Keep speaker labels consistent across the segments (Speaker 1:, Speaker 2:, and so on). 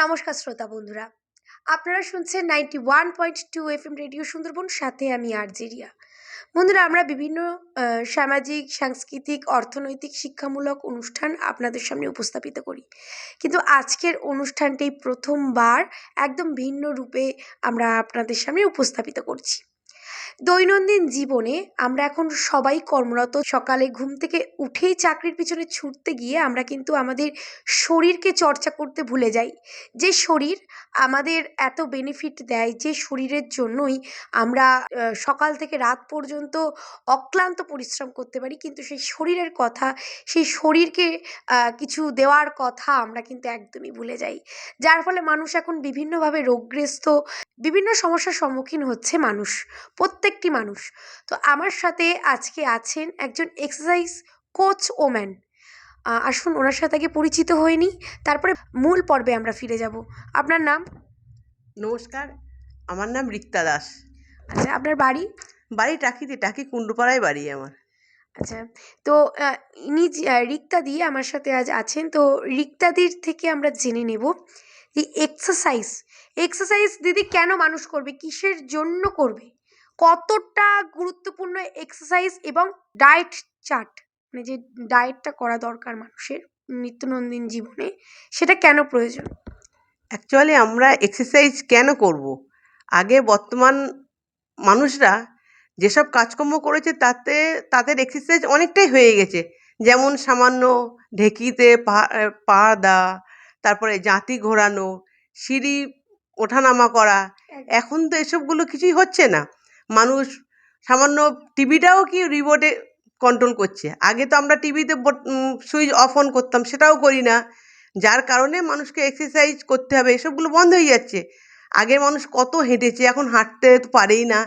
Speaker 1: নমস্কার শ্রোতা বন্ধুরা। আপনারা শুনছেন ninety one point two F M radio Sundarban, সাথে আমি আর্জেরিয়া বন্ধুরা, আমরা বিভিন্ন সামাজিক, সাংস্কৃতিক, অর্থনৈতিক, শিক্ষামূলক অনুষ্ঠান আপনাদের সামনে উপস্থাপিত করি। কিন্তু আজকের অনুষ্ঠানটি প্রথমবার একদম ভিন্ন রূপে আমরা আপনাদের সামনে উপস্থাপিত করছি। দৈনন্দিন জীবনে আমরা এখন সবাই কর্মরত। সকালে ঘুম থেকে উঠেই চাকরির পিছনে ছুটতে গিয়ে আমরা কিন্তু আমাদের শরীরকে চর্চা করতে ভুলে যাই। যে শরীর আমাদের এত বেনিফিট দেয়, যে শরীরের জন্যই আমরা সকাল থেকে রাত পর্যন্ত অক্লান্ত পরিশ্রম করতে পারি, কিন্তু সেই শরীরের কথা, সেই শরীরকে কিছু দেওয়ার কথা আমরা কিন্তু একদমই ভুলে যাই। যার ফলে মানুষ এখন বিভিন্নভাবে রোগগ্রস্ত, বিভিন্ন সমস্যার সম্মুখীন হচ্ছে মানুষ। প্রত্যেকটি মানুষ। তো আমার সাথে আজকে আছেন একজন এক্সারসাইজ কোচ ওম্যান। আসুন ওনার সাথে আগে পরিচিত হয়নি তারপরে মূল পর্বে আমরা ফিরে যাব। আপনার নাম?
Speaker 2: নমস্কার আমার নাম রিক্তা দাস।
Speaker 1: আচ্ছা আপনার বাড়ি?
Speaker 2: বাড়ি টাকিতে টাকি কুণ্ডপাড়ায় বাড়ি আমার।
Speaker 1: আচ্ছা তো ইনি রিক্তা দি আমার সাথে আজ আছেন তো রিক্তাদির থেকে আমরা জেনে নেব যে এক্সারসাইজ এক্সারসাইজ দিদি কেন মানুষ করবে কিসের জন্য করবে? কতটা গুরুত্বপূর্ণ এক্সারসাইজ এবং ডায়েট চার্ট মানে যে ডায়েটটা করা দরকার মানুষের নিত্যনন্দিন জীবনে সেটা কেন প্রয়োজন?
Speaker 2: অ্যাকচুয়ালি আমরা এক্সারসাইজ কেন করব। আগে বর্তমান মানুষরা যেসব কাজকর্ম করেছে তাতে তাদের এক্সারসাইজ অনেকটাই হয়ে গেছে। যেমন সামান্য ঢেকিতে পা দেওয়া তারপরে জাঁতি ঘোরানো সিঁড়ি ওঠানামা করা। এখন তো এসবগুলো কিছুই হচ্ছে না। মানুষ, সামান্য টিভিটাও কি রিমোটে কন্ট্রোল করছে? আগে তো আমরা টিভিতে সুইচ অফ অন করতাম, সেটাও করি না। যার কারণে মানুষকে এক্সারসাইজ করতে হবে, এসবগুলো বন্ধ হয়ে যাচ্ছে। আগের মানুষ কত হেঁটেছে, এখন হাঁটতে তো পারেই না।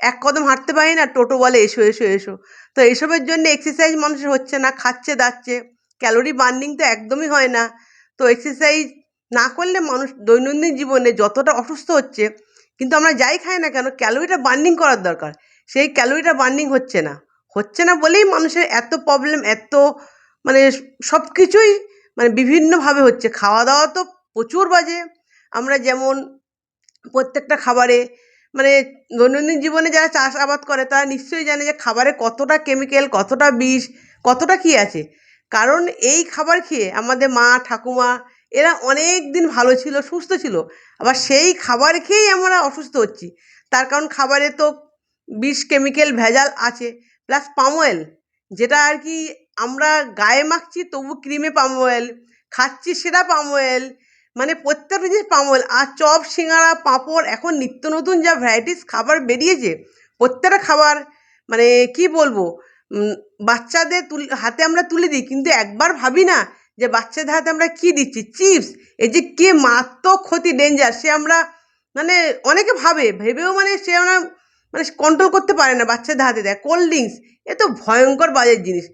Speaker 2: এক কদম হাঁটতে পারি না, টোটো বলে এসো এসো এসো। তো এসবের জন্য এক্সারসাইজ মানুষের হচ্ছে না, খাচ্ছে, দাচ্ছে। ক্যালোরি বার্নিং তো একদমই হয় না। তো এক্সারসাইজ না করলে মানুষ দৈনন্দিন জীবনে যতটা অসুস্থ হচ্ছে কিন্তু আমরা যাই খাই না কেন? ক্যালোরিটা বার্নিং করার দরকার। সেই ক্যালোরিটা বার্নিং হচ্ছে না। হচ্ছে না বলেই মানুষের এত প্রবলেম, এত মানে সব কিছুই মানে বিভিন্নভাবে হচ্ছে। খাওয়া দাওয়া তো প্রচুর বাজে। আমরা যেমন প্রত্যেকটা খাবারে মানে দৈনন্দিন জীবনে যারা চাষাবাদ করে, তারা নিশ্চয়ই জানে যে খাবারে কতটা কেমিক্যাল, কতটা বিষ, কতটা কী আছে। কারণ এই খাবার খেয়ে আমাদের মা, ঠাকুমা এরা অনেক দিন ভালো ছিল, সুস্থ ছিল। আবার সেই খাবার খেয়েই আমরা অসুস্থ হচ্ছি। তার কারণ খাবারে তো বিষ কেমিক্যাল ভেজাল আছে প্লাস পাম অয়েল যেটা আর কি আমরা গায়ে মাখছি, তবু ক্রিমে পাম অয়েল খাচ্ছি সেটা পাম অয়েল মানে প্রত্যেকটা জিনিস পাম অয়েল আর চপ সিঙ্গারা পাঁপড়, এখন নিত্য নতুন যা ভ্যারাইটিস খাবার বেরিয়েছে, প্রত্যেকটা খাবার মানে কি বলব বাচ্চাদের তুল, হাতে আমরা তুলে দিই, কিন্তু একবার ভাবি না যে বাচ্চাদের হাতে আমরা কি দিচ্ছি? চিপস। এই যে কে মারাত্মক ক্ষতি ডেঞ্জার সে আমরা মানে অনেকে ভাবে, ভেবেও মানে সে আমরা মানে কন্ট্রোল করতে পারে না বাচ্চাদের হাতে দেয়। কোল্ড ড্রিঙ্কস এ তো ভয়ঙ্কর বাজের জিনিস।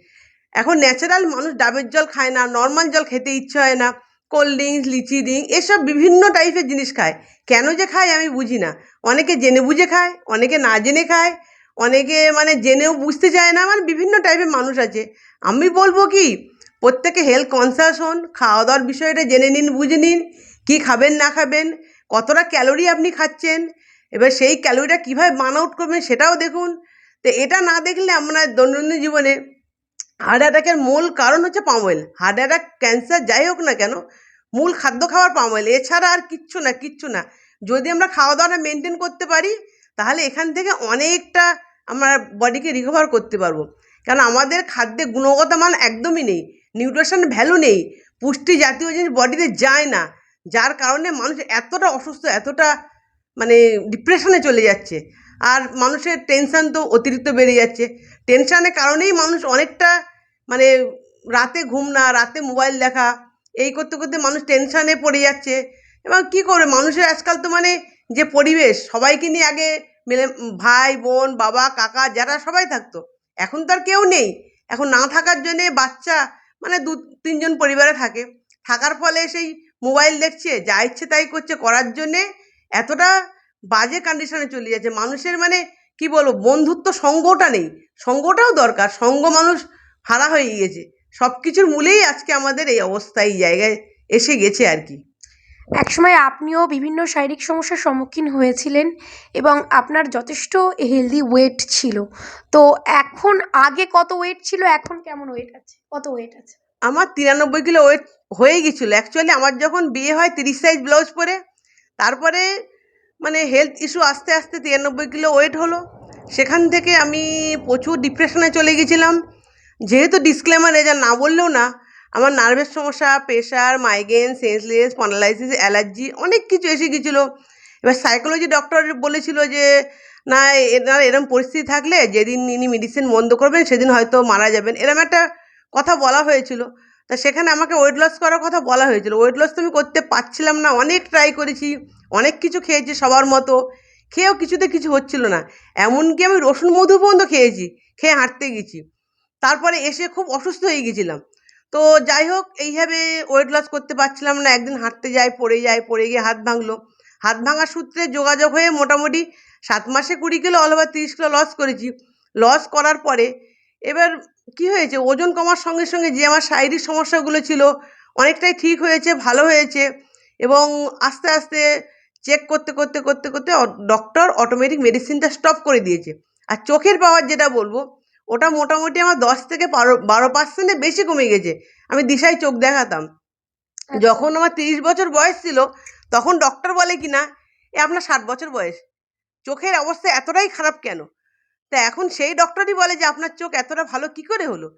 Speaker 2: এখন ন্যাচারাল মানুষ ডাবের জল খায় না নর্মাল জল খেতে ইচ্ছে হয় না। কোল্ড ড্রিঙ্কস লিচি ড্রিঙ্ক এসব বিভিন্ন টাইপের জিনিস খায়। কেন যে খায় আমি বুঝি না। অনেকে জেনে বুঝে খায়, অনেকে না জেনে খায়, অনেকে মানে জেনেও বুঝতে চায় না। মানে বিভিন্ন টাইপের মানুষ আছে। আমি বলব কি প্রত্যেকে হেলথ কনসাস হন খাওয়া দাওয়ার বিষয়টা জেনে নিন, বুঝে নিন, কী খাবেন, না খাবেন, কতটা ক্যালোরি আপনি খাচ্ছেন, এবার সেই ক্যালোরিটা কীভাবে বার্ন আউট করবেন সেটাও দেখুন। তো এটা না দেখলে আমরা দৈনন্দিন জীবনে হার্ট অ্যাটাকের মূল কারণ হচ্ছে palm oil heart attack cancer যাই হোক না কেন, মূল খাদ্য খাওয়ার পাম অয়েল এছাড়া আর কিচ্ছু না কিচ্ছু না। যদি আমরা খাওয়া দাওয়াটা মেনটেন করতে পারি, তাহলে এখান থেকে অনেকটা আমরা বডিকে রিকভার করতে পারব। কারণ আমাদের খাদ্যে গুণগত মান একদমই নেই। নিউট্রিশন ভ্যালু নেই। পুষ্টি জাতীয় জিনিস বডিতে যায় না। যার কারণে মানুষ এতটা অসুস্থ, এতটা মানে ডিপ্রেশনে চলে যাচ্ছে। আর মানুষের টেনশান তো অতিরিক্ত বেড়ে যাচ্ছে। টেনশানের কারণেই মানুষ অনেকটা মানে রাতে ঘুম না, রাতে মোবাইল দেখা, এই করতে করতে মানুষ টেনশানে পড়ে যাচ্ছে। এবং কী করবে? মানুষের আজকাল তো মানে যে পরিবেশ, সবাইকে নিয়ে আগে মিলে, ভাই, বোন, বাবা, কাকা, যারা সবাই থাকতো। এখন তো আর কেউ নেই। এখন না থাকার জন্যে বাচ্চা মানে দু, তিনজন পরিবারে থাকে। থাকার ফলে সেই মোবাইল দেখছে, যা ইচ্ছে তাই করছে। করার জন্যে এতটা বাজে কন্ডিশনে চলে যাচ্ছে। মানুষের মানে কি বলব, বন্ধুত্ব সঙ্গটা নেই। সঙ্গটাও দরকার। সঙ্গ মানুষ হারা হয়ে গিয়েছে। সব কিছুর মূলেই আজকে আমাদের এই অবস্থা, এই জায়গায় এসে গেছে আর কি।
Speaker 1: একসময় আপনিও বিভিন্ন শারীরিক সমস্যার সম্মুখীন হয়েছিলেন এবং আপনার যথেষ্ট হেলদি ওয়েট ছিল। তো এখন আগে কত ওয়েট ছিল? এখন কেমন ওয়েট আছে? কত ওয়েট আছে?
Speaker 2: আমার তিরানব্বই কিলো ওয়েট হয়ে গেছিল অ্যাকচুয়ালি আমার যখন বিয়ে হয় তিরিশ সাইজ ব্লাউজ পরে, তারপরে মানে হেলথ ইস্যু আস্তে আস্তে তিরানব্বই কিলো ওয়েট হলো। সেখান থেকে আমি প্রচুর ডিপ্রেশনে চলে গেছিলাম যেহেতু ডিসক্লেমার যা না বললেও না আমার নার্ভের সমস্যা, pressure migraine senseless paralysis allergy অনেক কিছু এসে গেছিল। এবার সাইকোলজি ডক্টর বলেছিল যে, না এনার এরম পরিস্থিতি থাকলে যেদিন ইনি মেডিসিন বন্ধ করবেন, সেদিন হয়তো মারা যাবেন। এরম একটা কথা বলা হয়েছিল। তা সেখানে আমাকে ওয়েট লস করার কথা বলা হয়েছিল। ওয়েট লস তো আমি করতে পারছিলাম না। অনেক ট্রাই করেছি, অনেক কিছু খেয়েছি সবার মতো। খেয়েও কিছুতে কিছু হচ্ছিল না। এমনকি আমি রসুন মধু পর্যন্ত খেয়েছি, খেয়ে হাঁটতে গেছি। তারপরে এসে খুব অসুস্থ হয়ে গেছিলাম। তো যাই হোক, এইভাবে ওয়েট লস করতে পারছিলাম না। একদিন হাঁটতে যাই, পড়ে যাই, পড়ে গিয়ে হাত ভাঙলো। হাত ভাঙার সূত্রে যোগাযোগ হয়ে মোটামুটি সাত মাসে কুড়ি কিলো অল ওভার তিরিশ কিলো লস করেছি। লস করার পরে এবার কি হয়েছে? ওজন কমার সঙ্গে সঙ্গে যে আমার শারীরিক সমস্যাগুলো ছিল, অনেকটাই ঠিক হয়েছে, ভালো হয়েছে এবং আস্তে আস্তে চেক করতে করতে করতে করতে ডক্টর অটোমেটিক মেডিসিনটা স্টপ করে দিয়েছে। আর চোখের পাওয়ার যেটা বলব ওটা মোটামুটি আমার দশ থেকে বারো বারো পার্সেন্টের বেশি কমে গেছে। আমি দিশায় চোখ দেখাতাম। যখন আমার তিরিশ বছর বয়স ছিল তখন ডক্টর বলে কি না এ আপনার ষাট বছর বয়স। চোখের অবস্থা এতটাই খারাপ কেন? তা এখন সেই ডক্টরই বলে যে আপনার চোখ এতটা ভালো কি করে হলো?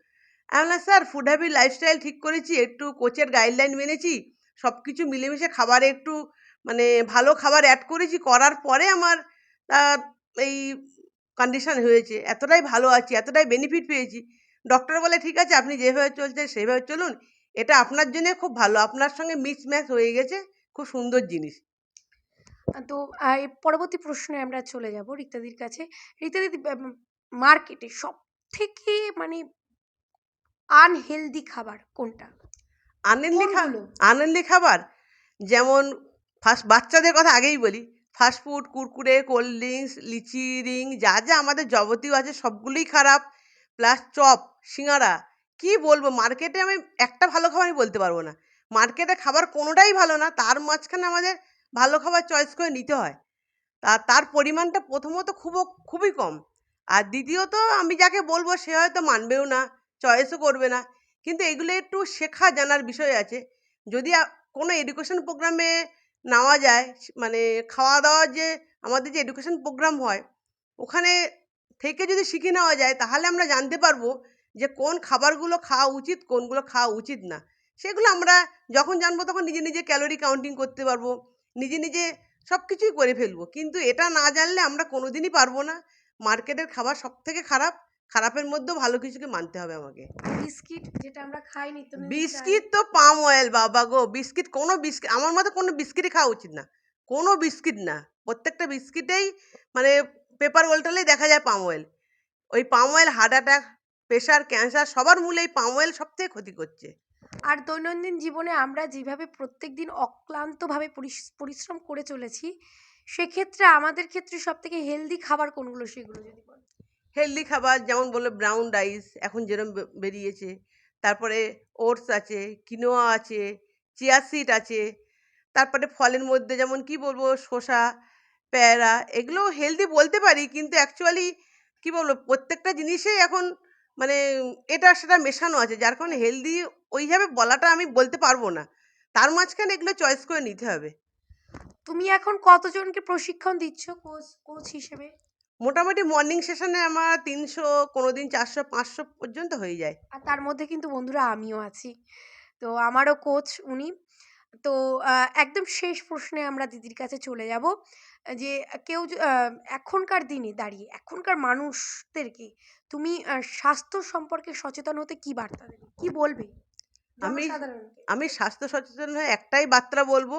Speaker 2: আমি বললাম স্যার ফুড হ্যাবিট লাইফস্টাইল ঠিক করেছি একটু কোচের গাইডলাইন মেনেছি সব কিছু মিলেমিশে খাবারে একটু মানে ভালো খাবার অ্যাড করেছি করার পরে আমার এই কন্ডিশন হয়েছে এতটাই ভালো আছি এতটাই বেনিফিট পেয়েছি। ডক্টর বলে ঠিক আছে আপনি যেভাবে চলছেন সেভাবে চলুন। এটা আপনার জন্য খুব ভালো। আপনার সঙ্গে মিক্স ম্যাচ হয়ে গেছে খুব সুন্দর জিনিস।
Speaker 1: তো পরবর্তী প্রশ্নে আমরা চলে যাব রিক্তাদির কাছে। রিক্তাদি মার্কেটে সব থেকে মানে আনহেলদি খাবার কোনটা?
Speaker 2: আনহেলদি খা
Speaker 1: কোনগুলো?
Speaker 2: আনহেলদি খাবার? যেমন ফার্স্ট বাচ্চাদের কথা আগেই বলি fast food Kurkure cold drinks লিচি রিং যা যা আমাদের যাবতীয় আছে সবগুলোই খারাপ। প্লাস চপ, সিঙ্গারা, কি বলব? মার্কেটে আমি একটা ভালো খাবার আমি বলতে পারব না। মার্কেটে খাবার কোনোটাই ভালো না, তার মাঝখানে আমাদের ভালো খাবার চয়েস করে নিতে হয়। তা, তার পরিমাণটা প্রথমত খুব, খুবই কম। আর দ্বিতীয়ত, আমি যাকে বলব, সে হয়তো মানবেও না চয়েসও করবে না। কিন্তু এগুলো একটু শেখা জানার বিষয় আছে। যদি কোনো এডুকেশন প্রোগ্রামে নেওয়া যায় মানে খাওয়া দাওয়ার যে আমাদের যে এডুকেশন প্রোগ্রাম হয়, ওখানে থেকে যদি শিখে নেওয়া যায়, তাহলে আমরা জানতে পারব যে কোন খাবারগুলো খাওয়া উচিত, কোনগুলো খাওয়া উচিত না। সেগুলো আমরা যখন জানব তখন নিজে নিজে ক্যালোরি কাউন্টিং করতে পারব, নিজে নিজে সব কিছুই করে ফেলব। কিন্তু এটা না জানলে আমরা কোনো দিনই পারব না। মার্কেটের খাবার সব থেকে খারাপ। খারাপের মধ্যেও ভালো কিছুকে মানতে হবে আমাকে।
Speaker 1: বিস্কিট যেটা আমরা খাই নিত্য
Speaker 2: বিস্কিট তো পাম অয়েল বাবা গো। বিস্কিট কোনো বিস্কিট আমার মতে কোনো বিস্কিটই খাওয়া উচিত না। কোনো বিস্কিট না। প্রত্যেকটা বিস্কিটেই মানে পেপার ওয়েলটালেই দেখা যায় পাম অয়েল। ওই palm oil heart attack pressure cancer সবার মূলে এই পাম অয়েল সব থেকে ক্ষতি করছে।
Speaker 1: আর দৈনন্দিন জীবনে আমরা যেভাবে প্রত্যেক দিন অক্লান্তভাবে পরিশ্রম করে চলেছি সেক্ষেত্রে আমাদের ক্ষেত্রে সব থেকে হেলদি খাবার কোনগুলো সেগুলো যদি
Speaker 2: হেলদি খাবার যেমন বলল ব্রাউন রাইস এখন যেরকম বে- বেরিয়েছে। তারপরে ওটস আছে কিনোয়া আছে চিয়া সিড আছে। তারপরে ফলের মধ্যে যেমন কি বলব, শসা, পেয়ারা এগুলো হেলদি বলতে পারি কিন্তু অ্যাকচুয়ালি কি বলব, প্রত্যেকটা জিনিসেই এখন মানে এটা সেটা মেশানো আছে। যার কারণে হেলদি ওইভাবে বলাটা আমি বলতে পারব না। তার মাঝখানে এগুলো চয়েস করে নিতে হবে।
Speaker 1: তুমি এখন কতজনকে প্রশিক্ষণ দিচ্ছ কোচ কোচ হিসেবে?
Speaker 2: মোটামুটি মর্নিং সেশনে আমার তিনশো কোনো দিন চারশো পাঁচশো পর্যন্ত হয়ে যায়।
Speaker 1: আর তার মধ্যে কিন্তু বন্ধুরা আমিও আছি। তো আমারও কোচ উনি। তো একদম শেষ প্রশ্নে আমরা দিদির কাছে চলে যাব যে কেউ এখনকার দিনে দাঁড়িয়ে এখনকার মানুষদেরকে তুমি স্বাস্থ্য সম্পর্কে সচেতন হতে কি বার্তা দেবে? কি বলবে?
Speaker 2: আমি- আমি স্বাস্থ্য সচেতন হয়ে একটাই বার্তা বলব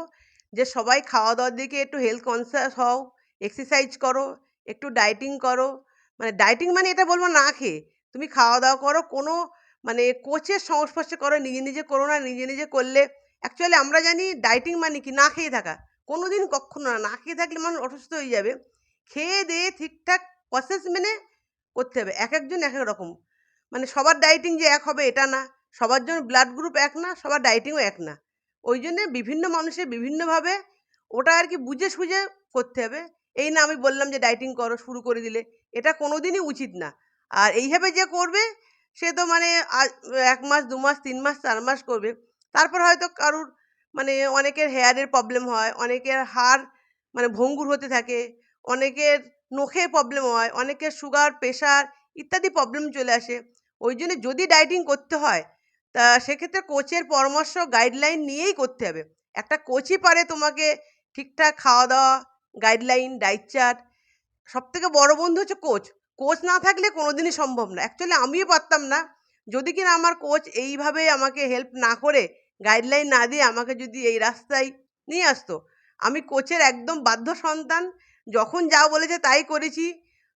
Speaker 2: যে সবাই খাওয়া দাওয়ার দিকে একটু হেলথ কনসিয়াস হও এক্সারসাইজ করো একটু ডায়েটিং করো। মানে ডায়েটিং মানে এটা বলব না খেয়ে। তুমি খাওয়া দাওয়া করো, কোনো মানে কোচের সংস্পর্শে করো, নিজে নিজে করো না, নিজে নিজে করলে। অ্যাকচুয়ালি আমরা জানি ডায়েটিং মানে কি? না খেয়ে থাকা। কোনো দিন কখনো না না খেয়ে থাকলে মানুষ অসুস্থ হয়ে যাবে। খেয়ে দিয়ে ঠিকঠাক প্রসেস মেনে করতে হবে। এক একজন এক এক রকম। মানে সবার ডায়েটিং যে এক হবে এটা না। সবার জন্য ব্লাড গ্রুপ এক না, সবার ডায়েটিংও এক না। ওই জন্যে বিভিন্ন মানুষের বিভিন্নভাবে ওটা আর কি বুঝে সুঝে করতে হবে। এই না আমি বললাম যে ডাইটিং করো, শুরু করে দিলে। এটা কোনো দিনই উচিত না। আর এইভাবে যে করবে, সে তো মানে এক মাস, দু মাস, তিন মাস, চার মাস করবে। তারপর হয়তো কারুর মানে অনেকের হেয়ারের প্রবলেম হয়, অনেকের হাড় মানে ভঙ্গুর হতে থাকে, অনেকের নখের প্রবলেম হয়, অনেকের সুগার প্রেশার ইত্যাদি প্রবলেম চলে আসে। ওই জন্য যদি ডাইটিং করতে হয়, তা সেক্ষেত্রে কোচের পরামর্শ গাইডলাইন নিয়েই করতে হবে। একটা কোচই পারে তোমাকে ঠিকঠাক খাওয়া দাওয়া গাইডলাইন ডাইট চার্ট সব থেকে বড় বন্ধু হচ্ছে কোচ কোচ না থাকলে কোনোদিনই সম্ভব না। অ্যাকচুয়ালি আমিও পারতাম না। যদি কিনা আমার কোচ এইভাবে আমাকে হেল্প না করে গাইডলাইন না দিয়ে আমাকে যদি এই রাস্তায় নিয়ে আসতো, আমি কোচের একদম বাধ্য সন্তান। যখন যা বলেছে তাই করেছি,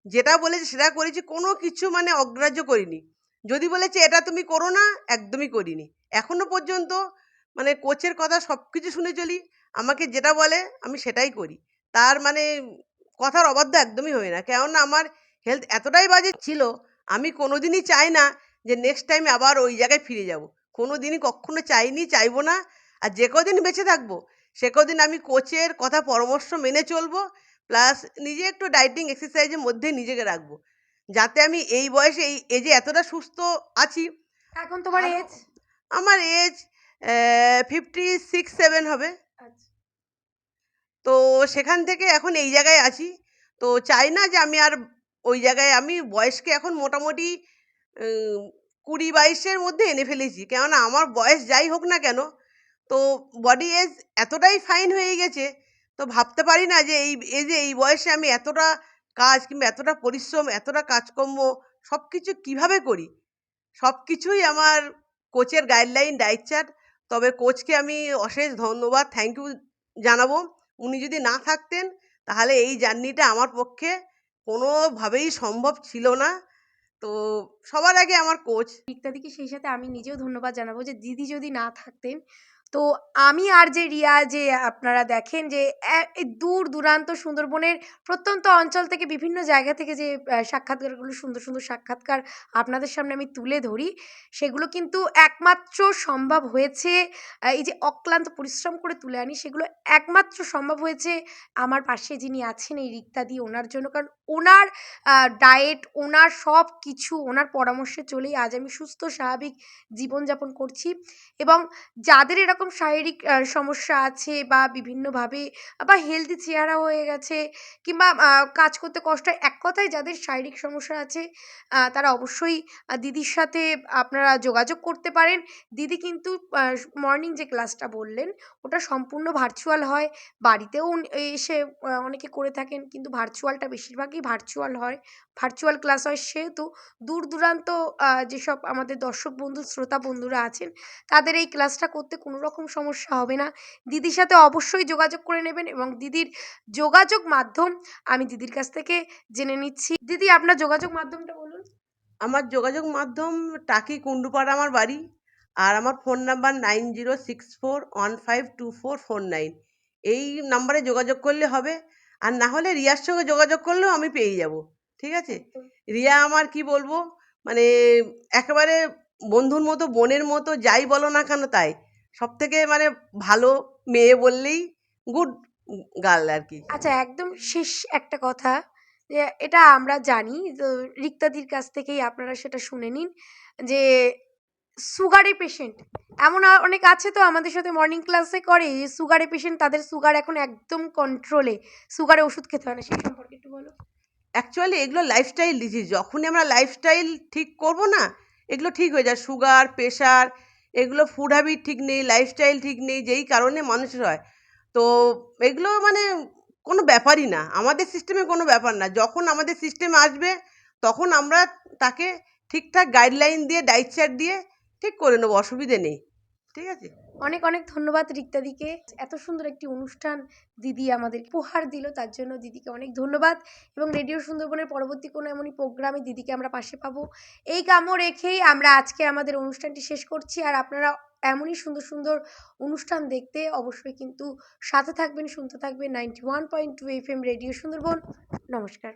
Speaker 2: যেটা বলেছে সেটা করেছি, কোনো কিছু মানে অগ্রাহ্য করিনি। যদি বলেছে এটা তুমি করো না, একদমই করিনি। এখনও পর্যন্ত মানে কোচের কথা সব কিছু শুনে চলি, আমাকে যেটা বলে আমি সেটাই করি। তার মানে কথার অবাধ্য একদমই হয় না। কেননা আমার হেলথ এতটাই বাজে ছিল আমি কোনো দিনই চাই না যে নেক্সট টাইম আবার ওই জায়গায় ফিরে যাব। কোনো দিনই কখনো চাইনি চাইব না। আর যে কদিন বেঁচে থাকব সে কদিন আমি কোচের কথা পরামর্শ মেনে চলবো প্লাস নিজে একটু ডাইটিং এক্সারসাইজের মধ্যে নিজেকে রাখব। যাতে আমি এই বয়সে এই এজে এতটা সুস্থ আছি।
Speaker 1: এখন তোমার এজ
Speaker 2: আমার এজ ফিফটি সিক্স সেভেন হবে। তো সেখান থেকে এখন এই জায়গায় আছি। তো চাই না যে আমি আর ওই জায়গায় আমি বয়সকে এখন মোটামুটি কুড়ি বাইশের মধ্যে এনে ফেলেছি। কেননা আমার বয়স যাই হোক না কেন, তো বডি এজ এতটাই ফাইন হয়ে গেছে, তো ভাবতে পারি না যে এই এজে এই বয়সে আমি এতটা কাজ কিংবা এতটা পরিশ্রম, এতটা কাজকর্ম সব কিছু কীভাবে করি? সব কিছুই আমার কোচের গাইডলাইন ডাইট চার্ট তবে কোচকে আমি অশেষ ধন্যবাদ থ্যাংক ইউ জানাব। উনি যদি না থাকতেন, তাহলে এই জার্নিটা আমার পক্ষে কোনোভাবেই সম্ভব ছিল না। তো সবার আগে আমার কোচ
Speaker 1: ইত্যাদিকে সেই সাথে আমি নিজেও ধন্যবাদ জানাব যে দিদি যদি না থাকতেন তো আমি আর যে রিয়া, যে আপনারা দেখেন যে দূর দূরান্ত সুন্দরবনের প্রত্যন্ত অঞ্চল থেকে বিভিন্ন জায়গা থেকে যে সাক্ষাৎকারগুলো, সুন্দর সুন্দর সাক্ষাৎকার আপনাদের সামনে আমি তুলে ধরি, সেগুলো কিন্তু একমাত্র সম্ভব হয়েছে এই যে অক্লান্ত পরিশ্রম করে তুলে আনি, সেগুলো একমাত্র সম্ভব হয়েছে আমার পাশে যিনি আছেন এই রিক্তাদি ওনার জন্য। কারণ ওনার ডায়েট ওনার সব কিছু, ওনার পরামর্শে চলেই আজ আমি সুস্থ, স্বাভাবিক জীবনযাপন করছি এবং যাদের এরকম শারীরিক সমস্যা আছে বা বিভিন্নভাবে, বা হেলদি চেহারা হয়ে গেছে কিংবা কাজ করতে কষ্ট এক কথায় যাদের শারীরিক সমস্যা আছে তারা অবশ্যই দিদির সাথে আপনারা যোগাযোগ করতে পারেন। দিদি কিন্তু মর্নিং যে ক্লাসটা বললেন, ওটা সম্পূর্ণ ভার্চুয়াল হয়। বাড়িতেও এসে অনেকে করে থাকেন, কিন্তু ভার্চুয়ালটা বেশিরভাগই ভার্চুয়াল হয়। ভার্চুয়াল ক্লাস হয় সেহেতু দূর দূরান্ত যেসব আমাদের দর্শক বন্ধু, শ্রোতা বন্ধুরা আছেন, তাদের এই ক্লাসটা করতে কোনো রকম সমস্যা হবে না। দিদির সাথে অবশ্যই যোগাযোগ করে নেবেন এবং দিদির যোগাযোগ মাধ্যম আমি দিদির কাছ থেকে জেনে নিচ্ছি। দিদি, আপনার যোগাযোগ মাধ্যমটা বলুন।
Speaker 2: আমার যোগাযোগ মাধ্যম টাকি কুন্ডুপাড়া আমার বাড়ি আর আমার phone number nine zero six four one five two four four nine. এই নাম্বারে যোগাযোগ করলে হবে আর না হলে রিয়ার সঙ্গে যোগাযোগ করলেও আমি পেয়ে যাব, ঠিক আছে? রিয়া আমার কি বলব? মানে একেবারে বন্ধুর মতো, বোনের মতো যাই বলো না কেন তাই। সব থেকে মানে ভালো মেয়ে বললেই গুড গার্ল আর কি
Speaker 1: আচ্ছা একদম শেষ একটা কথা। যে এটা আমরা জানি তো রিক্তাদির কাছ থেকেই আপনারা সেটা শুনে নিন যে সুগারে পেশেন্ট এমন অনেক আছে তো আমাদের সাথে মর্নিং ক্লাসে করে যে সুগারের পেশেন্ট তাদের সুগার এখন একদম কন্ট্রোলে সুগারে ওষুধ খেতে হয় না সেই সম্পর্কে একটু বলো।
Speaker 2: অ্যাকচুয়ালি এগুলো লাইফস্টাইল ডিজিজ যখনই আমরা লাইফস্টাইল ঠিক করব না এগুলো ঠিক হয়ে যায় সুগার প্রেশার এগুলো ফুড হ্যাবিট ঠিক নেই লাইফস্টাইল ঠিক নেই, যেই কারণে মানুষের হয়। তো এগুলো মানে কোনো ব্যাপারই না। আমাদের সিস্টেমে কোনো ব্যাপার না। যখন আমাদের সিস্টেম আসবে, তখন আমরা তাকে ঠিকঠাক গাইডলাইন দিয়ে ডাইট চার্ট দিয়ে ঠিক করে নেব, অসুবিধে নেই। ঠিক আছে?
Speaker 1: অনেক অনেক ধন্যবাদ রিক্তাদিকে এত সুন্দর একটি অনুষ্ঠান দিদি আমাদের উপহার দিল, তার জন্য দিদিকে অনেক ধন্যবাদ। এবং রেডিও সুন্দরবনের পরবর্তী কোনো এমনই প্রোগ্রামে দিদিকে আমরা পাশে পাবো। এই কামও রেখেই আমরা আজকে আমাদের অনুষ্ঠানটি শেষ করছি। আর আপনারা এমনই সুন্দর সুন্দর অনুষ্ঠান দেখতে অবশ্যই কিন্তু সাথে থাকবেন, শুনতে থাকবেন ninety one point two F M radio Sundarban. নমস্কার।